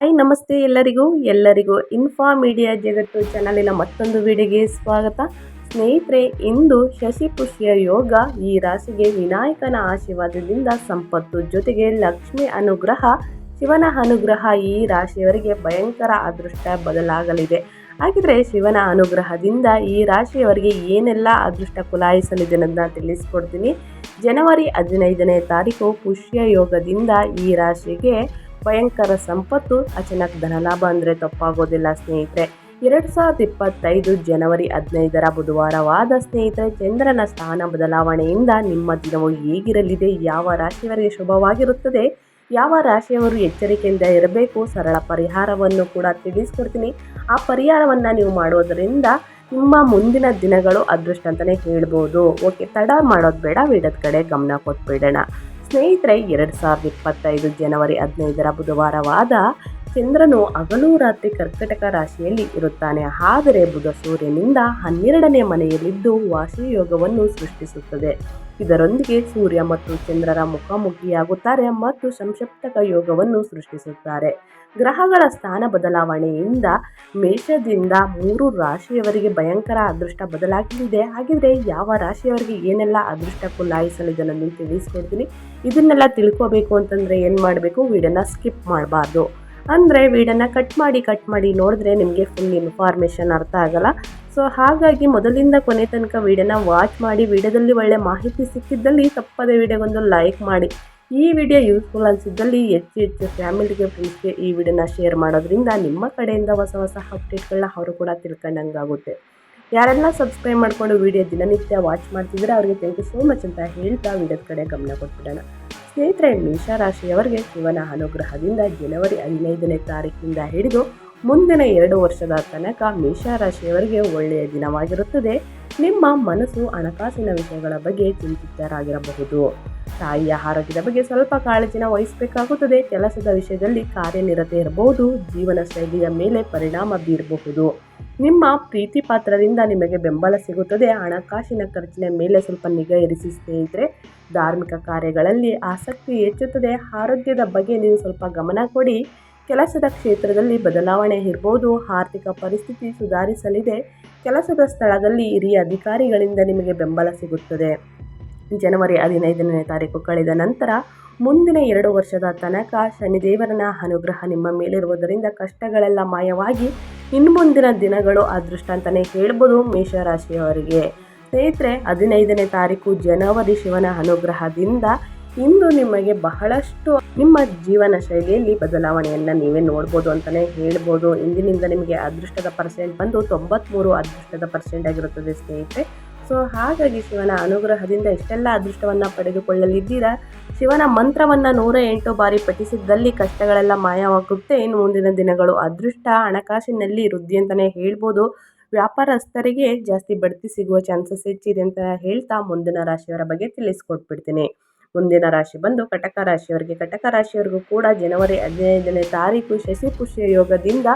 Hi, ನಮಸ್ತೆ ಎಲ್ಲರಿಗೂ. ಎಲ್ಲರಿಗೂ ಇನ್ಫಾ ಮೀಡಿಯಾ ಜಗತ್ತು ಚಾನಲಿನ ಮತ್ತೊಂದು ವಿಡಿಯೋಗೆ ಸ್ವಾಗತ. ಸ್ನೇಹಿತರೆ, ಇಂದು ಶಶಿ ಪುಷ್ಯ ಯೋಗ ಈ ರಾಶಿಗೆ ವಿನಾಯಕನ ಆಶೀರ್ವಾದದಿಂದ ಸಂಪತ್ತು ಜೊತೆಗೆ ಲಕ್ಷ್ಮಿ ಅನುಗ್ರಹ, ಶಿವನ ಅನುಗ್ರಹ ಈ ರಾಶಿಯವರಿಗೆ ಭಯಂಕರ ಅದೃಷ್ಟ ಬದಲಾಗಲಿದೆ. ಹಾಗಿದ್ರೆ ಶಿವನ ಅನುಗ್ರಹದಿಂದ ಈ ರಾಶಿಯವರಿಗೆ ಏನೆಲ್ಲ ಅದೃಷ್ಟ ಕುಲಾಯಿಸಲಿದೆ ಅನ್ನೋದನ್ನ ತಿಳಿಸ್ಕೊಡ್ತೀನಿ. ಜನವರಿ ಹದಿನೈದನೇ ತಾರೀಕು ಪುಷ್ಯ ಯೋಗದಿಂದ ಈ ರಾಶಿಗೆ ಭಯಂಕರ ಸಂಪತ್ತು, ಅಚಾನಕ್ ಧನಲಾಭ ಅಂದರೆ ತಪ್ಪಾಗೋದಿಲ್ಲ ಸ್ನೇಹಿತರೆ. ಎರಡು ಸಾವಿರದ ಇಪ್ಪತ್ತೈದು ಜನವರಿ ಹದಿನೈದರ ಬುಧವಾರವಾದ ಸ್ನೇಹಿತರೆ, ಚಂದ್ರನ ಸ್ಥಾನ ಬದಲಾವಣೆಯಿಂದ ನಿಮ್ಮ ದಿನವು ಹೇಗಿರಲಿದೆ, ಯಾವ ರಾಶಿಯವರಿಗೆ ಶುಭವಾಗಿರುತ್ತದೆ, ಯಾವ ರಾಶಿಯವರು ಎಚ್ಚರಿಕೆಯಿಂದ ಇರಬೇಕು, ಸರಳ ಪರಿಹಾರವನ್ನು ಕೂಡ ತಿಳಿಸ್ಕೊಡ್ತೀನಿ. ಆ ಪರಿಹಾರವನ್ನು ನೀವು ಮಾಡೋದರಿಂದ ನಿಮ್ಮ ಮುಂದಿನ ದಿನಗಳು ಅದೃಷ್ಟ ಅಂತಲೇ ಹೇಳ್ಬೋದು. ಓಕೆ ತಡ ಮಾಡೋದು ಬೇಡ, ವಿಡದ ಕಡೆ ಗಮನ ಕೊಟ್ಬಿಡೋಣ. ಸ್ನೇಹಿತರೆ ಎರಡು ಸಾವಿರದ ಇಪ್ಪತ್ತೈದು ಜನವರಿ ಹದಿನೈದರ ಬುಧವಾರವಾದ ಚಂದ್ರನು ಹಗಲು ರಾತ್ರಿ ಕರ್ಕಟಕ ರಾಶಿಯಲ್ಲಿ ಇರುತ್ತಾನೆ. ಆದರೆ ಬುಧ ಸೂರ್ಯನಿಂದ ಹನ್ನೆರಡನೇ ಮನೆಯಲ್ಲಿದ್ದು ವಾಸಿ ಯೋಗವನ್ನು ಸೃಷ್ಟಿಸುತ್ತದೆ. ಇದರೊಂದಿಗೆ ಸೂರ್ಯ ಮತ್ತು ಚಂದ್ರರ ಮುಖಾಮುಖಿಯಾಗುತ್ತಾರೆ ಮತ್ತು ಸಂಕ್ಷಿಪ್ತಕ ಯೋಗವನ್ನು ಸೃಷ್ಟಿಸುತ್ತಾರೆ. ಗ್ರಹಗಳ ಸ್ಥಾನ ಬದಲಾವಣೆಯಿಂದ ಮೇಷದಿಂದ ಮೂರು ರಾಶಿಯವರಿಗೆ ಭಯಂಕರ ಅದೃಷ್ಟ ಬದಲಾಗಲಿದೆ. ಹಾಗಿದ್ರೆ ಯಾವ ರಾಶಿಯವರಿಗೆ ಏನೆಲ್ಲ ಅದೃಷ್ಟ ಕುಲಾಯಿಸಲಿದೆ ನಾನು ತಿಳಿಸ್ಕೊಡ್ತೀನಿ. ಇದನ್ನೆಲ್ಲ ತಿಳ್ಕೋಬೇಕು ಅಂತಂದರೆ ಏನು ಮಾಡಬೇಕು? ವಿಡಿಯೋನ ಸ್ಕಿಪ್ ಮಾಡಬಾರ್ದು. ಅಂದರೆ ವಿಡಿಯೋನ ಕಟ್ ಮಾಡಿ ಕಟ್ ಮಾಡಿ ನೋಡಿದ್ರೆ ನಿಮಗೆ ಫುಲ್ ಇನ್ಫಾರ್ಮೇಷನ್ ಅರ್ಥ ಆಗಲ್ಲ. ಸೊ ಹಾಗಾಗಿ ಮೊದಲಿಂದ ಕೊನೆ ತನಕ ವೀಡಿಯೋನ ವಾಚ್ ಮಾಡಿ, ವೀಡಿಯೋದಲ್ಲಿ ಒಳ್ಳೆ ಮಾಹಿತಿ ಸಿಕ್ಕಿದ್ದಲ್ಲಿ ತಪ್ಪದೆ ವಿಡಿಯೋಗೊಂದು ಲೈಕ್ ಮಾಡಿ. ಈ ವಿಡಿಯೋ ಯೂಸ್ಫುಲ್ ಅನಿಸಿದ್ದಲ್ಲಿ ಹೆಚ್ಚು ಹೆಚ್ಚು ಫ್ಯಾಮಿಲಿಗೆ ಫ್ರೆಂಡ್ಸ್ಗೆ ಈ ವಿಡಿಯೋನ ಶೇರ್ ಮಾಡೋದ್ರಿಂದ ನಿಮ್ಮ ಕಡೆಯಿಂದ ಹೊಸ ಹೊಸ ಅಪ್ಡೇಟ್ಗಳನ್ನ ಅವರು ಕೂಡ ತಿಳ್ಕೊಂಡಂಗಾಗುತ್ತೆ. ಯಾರೆಲ್ಲ ಸಬ್ಸ್ಕ್ರೈಬ್ ಮಾಡಿಕೊಂಡು ವಿಡಿಯೋ ದಿನನಿತ್ಯ ವಾಚ್ ಮಾಡ್ತಿದ್ರೆ ಅವರಿಗೆ ಥ್ಯಾಂಕ್ ಯು ಸೋ ಮಚ್ ಅಂತ ಹೇಳ್ತಾ ವಿಡಿಯೋದ ಕಡೆ ಗಮನ ಕೊಟ್ಬಿಡೋಣ. ಸ್ನೇಹಿತರೆ ಮೇಷರಾಶಿಯವರಿಗೆ ಶಿವನ ಅನುಗ್ರಹದಿಂದ ಜನವರಿ ಹದಿನೈದನೇ ತಾರೀಕಿನಿಂದ ಹಿಡಿದು ಮುಂದಿನ ಎರಡು ವರ್ಷದ ತನಕ ಮೇಷರಾಶಿಯವರಿಗೆ ಒಳ್ಳೆಯ ದಿನವಾಗಿರುತ್ತದೆ. ನಿಮ್ಮ ಮನಸ್ಸು ಹಣಕಾಸಿನ ವಿಷಯಗಳ ಬಗ್ಗೆ ಚಿಂತಿತರಾಗಿರಬಹುದು. ತಾಯಿಯ ಆರೋಗ್ಯದ ಬಗ್ಗೆ ಸ್ವಲ್ಪ ಕಾಳಜಿನ ವಹಿಸಬೇಕಾಗುತ್ತದೆ. ಕೆಲಸದ ವಿಷಯದಲ್ಲಿ ಕಾರ್ಯನಿರತೆ ಇರಬಹುದು, ಜೀವನ ಶೈಲಿಯ ಮೇಲೆ ಪರಿಣಾಮ ಬೀರಬಹುದು. ನಿಮ್ಮ ಪ್ರೀತಿ ಪಾತ್ರರಿಂದ ನಿಮಗೆ ಬೆಂಬಲ ಸಿಗುತ್ತದೆ. ಹಣಕಾಸಿನ ಖರ್ಚಿನ ಮೇಲೆ ಸ್ವಲ್ಪ ನಿಗಾ ಇರಿಸಿ ಸ್ನೇಹಿತರೆ. ಧಾರ್ಮಿಕ ಕಾರ್ಯಗಳಲ್ಲಿ ಆಸಕ್ತಿ ಹೆಚ್ಚುತ್ತದೆ. ಆರೋಗ್ಯದ ಬಗ್ಗೆ ನೀವು ಸ್ವಲ್ಪ ಗಮನ ಕೊಡಿ. ಕೆಲಸದ ಕ್ಷೇತ್ರದಲ್ಲಿ ಬದಲಾವಣೆ ಇರ್ಬೋದು ಆರ್ಥಿಕ ಪರಿಸ್ಥಿತಿ ಸುಧಾರಿಸಲಿದೆ. ಕೆಲಸದ ಸ್ಥಳದಲ್ಲಿ ಹಿರಿಯ ಅಧಿಕಾರಿಗಳಿಂದ ನಿಮಗೆ ಬೆಂಬಲ ಸಿಗುತ್ತದೆ. ಜನವರಿ ಹದಿನೈದನೇ ತಾರೀಕು ಕಳೆದ ನಂತರ ಮುಂದಿನ ಎರಡು ವರ್ಷದ ತನಕ ಶನಿದೇವರನ ಅನುಗ್ರಹ ನಿಮ್ಮ ಮೇಲಿರುವುದರಿಂದ ಕಷ್ಟಗಳೆಲ್ಲ ಮಾಯವಾಗಿ ಇನ್ನು ಮುಂದಿನ ದಿನಗಳು ಅದೃಷ್ಟ ಅಂತಲೇ ಹೇಳ್ಬೋದು ಮೇಷರಾಶಿಯವರಿಗೆ. ಸ್ನೇಹಿತರೆ, ಹದಿನೈದನೇ ತಾರೀಕು ಜನವರಿ ಶಿವನ ಅನುಗ್ರಹದಿಂದ ಇಂದು ನಿಮಗೆ ಬಹಳಷ್ಟು ನಿಮ್ಮ ಜೀವನ ಶೈಲಿಯಲ್ಲಿ ಬದಲಾವಣೆಯನ್ನು ನೀವೇ ನೋಡ್ಬೋದು ಅಂತಲೇ ಹೇಳ್ಬೋದು. ಇಂದಿನಿಂದ ನಿಮಗೆ ಅದೃಷ್ಟದ ಪರ್ಸೆಂಟ್ ಬಂದು ತೊಂಬತ್ತ್ಮೂರು ಅದೃಷ್ಟದ ಪರ್ಸೆಂಟ್ ಆಗಿರುತ್ತದೆ ಸ್ನೇಹಿತರೆ. ಸೊ ಹಾಗಾಗಿ ಶಿವನ ಅನುಗ್ರಹದಿಂದ ಇಷ್ಟೆಲ್ಲ ಅದೃಷ್ಟವನ್ನು ಪಡೆದುಕೊಳ್ಳಲಿದ್ದೀರಾ? ಶಿವನ ಮಂತ್ರವನ್ನು ನೂರ ಎಂಟು ಬಾರಿ ಪಠಿಸಿದ್ದಲ್ಲಿ ಕಷ್ಟಗಳೆಲ್ಲ ಮಾಯವಾಗುತ್ತೆ. ಇನ್ನು ಮುಂದಿನ ದಿನಗಳು ಅದೃಷ್ಟ, ಹಣಕಾಸಿನಲ್ಲಿ ವೃದ್ಧಿ ಅಂತಲೇ ಹೇಳ್ಬೋದು. ವ್ಯಾಪಾರಸ್ಥರಿಗೆ ಜಾಸ್ತಿ ಬಡ್ತಿ ಸಿಗುವ ಚಾನ್ಸಸ್ ಹೆಚ್ಚಿದೆ ಅಂತ ಹೇಳ್ತಾ ಮುಂದಿನ ರಾಶಿಯವರ ಬಗ್ಗೆ ತಿಳಿಸ್ಕೊಟ್ಬಿಡ್ತೀನಿ. ಮುಂದಿನ ರಾಶಿ ಬಂದು ಕಟಕ ರಾಶಿಯವರಿಗೆ. ಕಟಕ ರಾಶಿಯವರಿಗೂ ಕೂಡ ಜನವರಿ ಹದಿನೈದನೇ ತಾರೀಕು ಶಶಿ ಪುಷ್ಯ ಯೋಗದಿಂದ,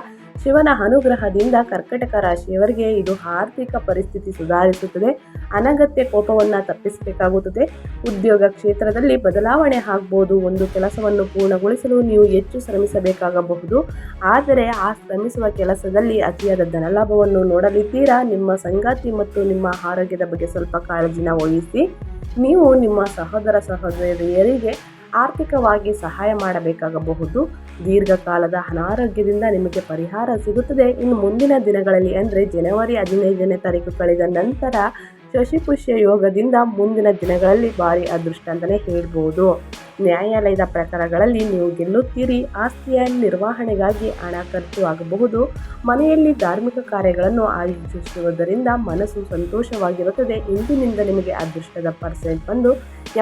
ಶಿವನ ಅನುಗ್ರಹದಿಂದ ಕರ್ಕಟಕ ರಾಶಿಯವರಿಗೆ ಇದು ಆರ್ಥಿಕ ಪರಿಸ್ಥಿತಿ ಸುಧಾರಿಸುತ್ತದೆ. ಅನಗತ್ಯ ಕೋಪವನ್ನು ತಪ್ಪಿಸಬೇಕಾಗುತ್ತದೆ. ಉದ್ಯೋಗ ಕ್ಷೇತ್ರದಲ್ಲಿ ಬದಲಾವಣೆ ಆಗ್ಬೋದು. ಒಂದು ಕೆಲಸವನ್ನು ಪೂರ್ಣಗೊಳಿಸಲು ನೀವು ಹೆಚ್ಚು ಶ್ರಮಿಸಬೇಕಾಗಬಹುದು. ಆದರೆ ಆ ಶ್ರಮಿಸುವ ಕೆಲಸದಲ್ಲಿ ಅತಿಯಾದ ಧನಲಾಭವನ್ನು ನೋಡಲಿದ್ದೀರಾ? ನಿಮ್ಮ ಸಂಗಾತಿ ಮತ್ತು ನಿಮ್ಮ ಆರೋಗ್ಯದ ಬಗ್ಗೆ ಸ್ವಲ್ಪ ಕಾಳಜಿನ ವಹಿಸಿ. ನೀವು ನಿಮ್ಮ ಸಹೋದರ ಸಹೋದರಿಯರಿಗೆ ಆರ್ಥಿಕವಾಗಿ ಸಹಾಯ ಮಾಡಬೇಕಾಗಬಹುದು. ದೀರ್ಘಕಾಲದ ಅನಾರೋಗ್ಯದಿಂದ ನಿಮಗೆ ಪರಿಹಾರ ಸಿಗುತ್ತದೆ. ಇನ್ನು ಮುಂದಿನ ದಿನಗಳಲ್ಲಿ, ಅಂದರೆ ಜನವರಿ ಹದಿನೈದನೇ ತಾರೀಕು ಕಳೆದ ನಂತರ ಶಶಿಪುಷ್ಯ ಯೋಗದಿಂದ ಮುಂದಿನ ದಿನಗಳಲ್ಲಿ ಭಾರಿ ಅದೃಷ್ಟ ಅಂತಲೇ ಹೇಳ್ಬೋದು. ನ್ಯಾಯಾಲಯದ ಪ್ರಕಾರಗಳಲ್ಲಿ ನೀವು ಗೆಲ್ಲುತ್ತೀರಿ. ಆಸ್ತಿಯ ನಿರ್ವಹಣೆಗಾಗಿ ಹಣ ಖರ್ಚು ಆಗಬಹುದು. ಮನೆಯಲ್ಲಿ ಧಾರ್ಮಿಕ ಕಾರ್ಯಗಳನ್ನು ಆಯೋಜಿಸುವುದರಿಂದ ಮನಸ್ಸು ಸಂತೋಷವಾಗಿರುತ್ತದೆ. ಇಂದಿನಿಂದ ನಿಮಗೆ ಅದೃಷ್ಟದ ಪರ್ಸೆಂಟ್ ಬಂದು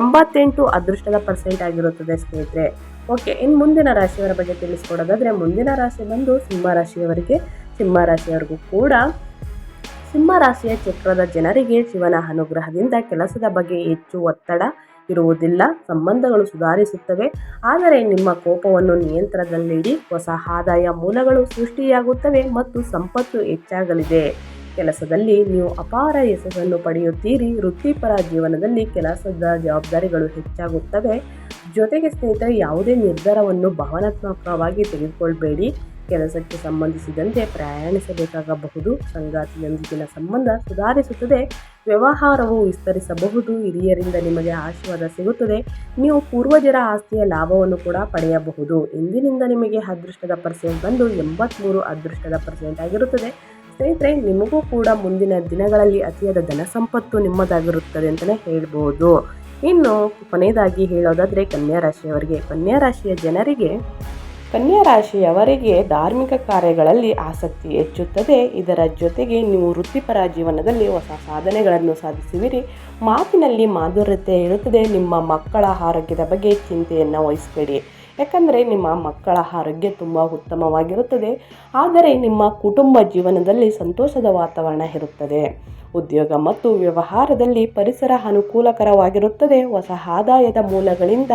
ಎಂಬತ್ತೆಂಟು ಅದೃಷ್ಟದ ಪರ್ಸೆಂಟ್ ಆಗಿರುತ್ತದೆ ಸ್ನೇಹಿತರೆ. ಓಕೆ, ಇನ್ನು ಮುಂದಿನ ರಾಶಿಯವರ ಬಗ್ಗೆ ತಿಳಿಸ್ಕೊಡೋದಾದರೆ, ಮುಂದಿನ ರಾಶಿ ಬಂದು ಸಿಂಹ ರಾಶಿಯವರಿಗೆ, ಸಿಂಹ ರಾಶಿಯವರಿಗೂ ಕೂಡ ಸಿಂಹ ರಾಶಿಯ ಚಕ್ರದ ಜನರಿಗೆ ಶಿವನ ಅನುಗ್ರಹದಿಂದ ಕೆಲಸದ ಬಗ್ಗೆ ಹೆಚ್ಚು ಒತ್ತಡ ಇರುವುದಿಲ್ಲ. ಸಂಬಂಧಗಳು ಸುಧಾರಿಸುತ್ತವೆ. ಆದರೆ ನಿಮ್ಮ ಕೋಪವನ್ನು ನಿಯಂತ್ರಣದಲ್ಲಿಡಿ. ಹೊಸ ಆದಾಯ ಮೂಲಗಳು ಸೃಷ್ಟಿಯಾಗುತ್ತವೆ ಮತ್ತು ಸಂಪತ್ತು ಹೆಚ್ಚಾಗಲಿದೆ. ಕೆಲಸದಲ್ಲಿ ನೀವು ಅಪಾರ ಯಶಸ್ಸನ್ನು ಪಡೆಯುತ್ತೀರಿ. ವೃತ್ತಿಪರ ಜೀವನದಲ್ಲಿ ಕೆಲಸದ ಜವಾಬ್ದಾರಿಗಳು ಹೆಚ್ಚಾಗುತ್ತವೆ. ಜೊತೆಗೆ ಸ್ನೇಹಿತರೆ, ಯಾವುದೇ ನಿರ್ಧಾರವನ್ನು ಭಾವನಾತ್ಮಕವಾಗಿ ತೆಗೆದುಕೊಳ್ಬೇಡಿ. ಕೆಲಸಕ್ಕೆ ಸಂಬಂಧಿಸಿದಂತೆ ಪ್ರಯಾಣಿಸಬೇಕಾಗಬಹುದು. ಸಂಗಾತಿಯೊಂದಿಗಿನ ಸಂಬಂಧ ಸುಧಾರಿಸುತ್ತದೆ. ವ್ಯವಹಾರವು ವಿಸ್ತರಿಸಬಹುದು. ಹಿರಿಯರಿಂದ ನಿಮಗೆ ಆಶೀರ್ವಾದ ಸಿಗುತ್ತದೆ. ನೀವು ಪೂರ್ವಜರ ಆಸ್ತಿಯ ಲಾಭವನ್ನು ಕೂಡ ಪಡೆಯಬಹುದು. ಇಂದಿನಿಂದ ನಿಮಗೆ ಅದೃಷ್ಟದ ಪರ್ಸೆಂಟ್ ಬಂದು ಎಂಬತ್ತ್ಮೂರು ಅದೃಷ್ಟದ ಪರ್ಸೆಂಟ್ ಆಗಿರುತ್ತದೆ. ಸ್ನೇಹಿತರೆ, ನಿಮಗೂ ಕೂಡ ಮುಂದಿನ ದಿನಗಳಲ್ಲಿ ಅತಿಯಾದ ಧನ ಸಂಪತ್ತು ನಿಮ್ಮದಾಗಿರುತ್ತದೆ ಅಂತಲೇ ಹೇಳ್ಬೋದು. ಇನ್ನು ಕೊನೆಯದಾಗಿ ಹೇಳೋದಾದರೆ, ಕನ್ಯಾ ರಾಶಿಯವರಿಗೆ. ಕನ್ಯಾ ರಾಶಿಯ ಜನರಿಗೆ ಕನ್ಯಾ ರಾಶಿಯವರಿಗೆ ಧಾರ್ಮಿಕ ಕಾರ್ಯಗಳಲ್ಲಿ ಆಸಕ್ತಿ ಹೆಚ್ಚುತ್ತದೆ. ಇದರ ಜೊತೆಗೆ ನೀವು ವೃತ್ತಿಪರ ಜೀವನದಲ್ಲಿ ಹೊಸ ಸಾಧನೆಗಳನ್ನು ಸಾಧಿಸುವಿರಿ. ಮಾತಿನಲ್ಲಿ ಮಾಧುರ್ಯತೆ ಇರುತ್ತದೆ. ನಿಮ್ಮ ಮಕ್ಕಳ ಆರೋಗ್ಯದ ಬಗ್ಗೆ ಚಿಂತೆಯನ್ನು ವಹಿಸಬೇಡಿ. ಯಾಕಂದರೆ ನಿಮ್ಮ ಮಕ್ಕಳ ಆರೋಗ್ಯ ತುಂಬ ಉತ್ತಮವಾಗಿರುತ್ತದೆ. ಆದರೆ ನಿಮ್ಮ ಕುಟುಂಬ ಜೀವನದಲ್ಲಿ ಸಂತೋಷದ ವಾತಾವರಣ ಇರುತ್ತದೆ. ಉದ್ಯೋಗ ಮತ್ತು ವ್ಯವಹಾರದಲ್ಲಿ ಪರಿಸರ ಅನುಕೂಲಕರವಾಗಿರುತ್ತದೆ. ಹೊಸ ಆದಾಯದ ಮೂಲಗಳಿಂದ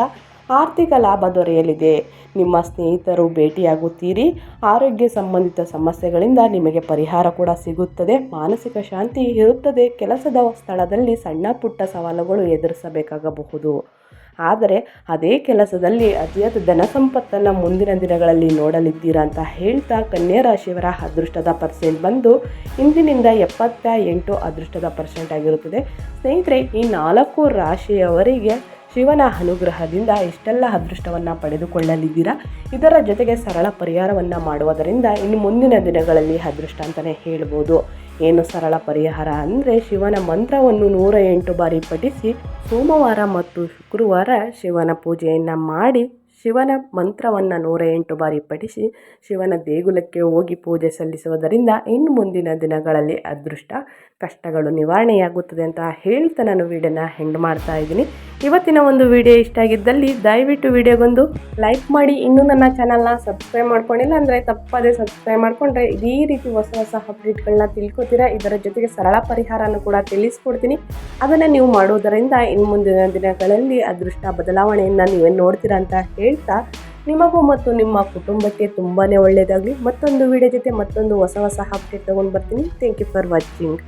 ಆರ್ಥಿಕ ಲಾಭ ದೊರೆಯಲಿದೆ. ನಿಮ್ಮ ಸ್ನೇಹಿತರು ಭೇಟಿಯಾಗುತ್ತೀರಿ. ಆರೋಗ್ಯ ಸಂಬಂಧಿತ ಸಮಸ್ಯೆಗಳಿಂದ ನಿಮಗೆ ಪರಿಹಾರ ಕೂಡ ಸಿಗುತ್ತದೆ. ಮಾನಸಿಕ ಶಾಂತಿ ಇರುತ್ತದೆ. ಕೆಲಸದ ಸ್ಥಳದಲ್ಲಿ ಸಣ್ಣ ಪುಟ್ಟ ಸವಾಲುಗಳು ಎದುರಿಸಬೇಕಾಗಬಹುದು. ಆದರೆ ಅದೇ ಕೆಲಸದಲ್ಲಿ ಅತಿಯಾದ ಧನ ಸಂಪತ್ತನ್ನು ಮುಂದಿನ ದಿನಗಳಲ್ಲಿ ನೋಡಲಿದ್ದೀರಾ ಅಂತ ಹೇಳ್ತಾ ಕನ್ಯಾ ರಾಶಿಯವರ ಅದೃಷ್ಟದ ಪರ್ಸೆಂಟ್ ಬಂದು ಇಂದಿನಿಂದ ಎಪ್ಪತ್ತ ಎಂಟು ಅದೃಷ್ಟದ ಪರ್ಸೆಂಟ್ ಆಗಿರುತ್ತದೆ. ಸ್ನೇಹಿತರೆ, ಈ ನಾಲ್ಕು ರಾಶಿಯವರಿಗೆ ಶಿವನ ಅನುಗ್ರಹದಿಂದ ಇಷ್ಟೆಲ್ಲ ಅದೃಷ್ಟವನ್ನು ಪಡೆದುಕೊಳ್ಳಲಿದ್ದೀರಾ? ಇದರ ಜೊತೆಗೆ ಸರಳ ಪರಿಹಾರವನ್ನು ಮಾಡುವುದರಿಂದ ಇನ್ನು ಮುಂದಿನ ದಿನಗಳಲ್ಲಿ ಅದೃಷ್ಟ ಅಂತಲೇ ಹೇಳ್ಬೋದು. ಏನು ಸರಳ ಪರಿಹಾರ ಅಂದರೆ ಶಿವನ ಮಂತ್ರವನ್ನು ನೂರ ಎಂಟು ಬಾರಿ ಪಠಿಸಿ ಸೋಮವಾರ ಮತ್ತು ಶುಕ್ರವಾರ ಶಿವನ ಪೂಜೆಯನ್ನು ಮಾಡಿ ಶಿವನ ಮಂತ್ರವನ್ನು ನೂರ ಎಂಟು ಬಾರಿ ಪಠಿಸಿ ಶಿವನ ದೇಗುಲಕ್ಕೆ ಹೋಗಿ ಪೂಜೆ ಸಲ್ಲಿಸುವುದರಿಂದ ಇನ್ನು ಮುಂದಿನ ದಿನಗಳಲ್ಲಿ ಅದೃಷ್ಟ, ಕಷ್ಟಗಳು ನಿವಾರಣೆಯಾಗುತ್ತದೆ ಅಂತ ಹೇಳ್ತಾ ನಾನು ವೀಡಿಯೋನ ಹೆಂಡ್ ಮಾಡ್ತಾ ಇದ್ದೀನಿ. ಇವತ್ತಿನ ಒಂದು ವಿಡಿಯೋ ಇಷ್ಟ ಆಗಿದ್ದಲ್ಲಿ ದಯವಿಟ್ಟು ವಿಡಿಯೋಗೊಂದು ಲೈಕ್ ಮಾಡಿ. ಇನ್ನೂ ನನ್ನ ಚಾನಲ್ನ ಸಬ್ಸ್ಕ್ರೈಬ್ ಮಾಡ್ಕೊಂಡಿಲ್ಲ ಅಂದರೆ ತಪ್ಪದೇ ಸಬ್ಸ್ಕ್ರೈಬ್ ಮಾಡಿಕೊಂಡ್ರೆ ಇದೇ ರೀತಿ ಹೊಸ ಹೊಸ ಅಪ್ಡೇಟ್ಗಳನ್ನ ತಿಳ್ಕೊತೀರಾ? ಇದರ ಜೊತೆಗೆ ಸರಳ ಪರಿಹಾರನ ಕೂಡ ತಿಳಿಸ್ಕೊಡ್ತೀನಿ. ಅದನ್ನು ನೀವು ಮಾಡುವುದರಿಂದ ಇನ್ನು ಮುಂದಿನ ದಿನಗಳಲ್ಲಿ ಅದೃಷ್ಟ ಬದಲಾವಣೆಯನ್ನು ನೀವೇನು ನೋಡ್ತೀರಾ ಅಂತ ಹೇಳ್ತಾ, ನಿಮಗೂ ಮತ್ತು ನಿಮ್ಮ ಕುಟುಂಬಕ್ಕೆ ತುಂಬಾ ಒಳ್ಳೆಯದಾಗಲಿ ಮತ್ತೊಂದು ವಿಡಿಯೋ ಜೊತೆ ಮತ್ತೊಂದು ಹೊಸ ಹೊಸ ಅಪ್ಡೇಟ್ ತೊಗೊಂಡು ಬರ್ತೀನಿ. Thank you for watching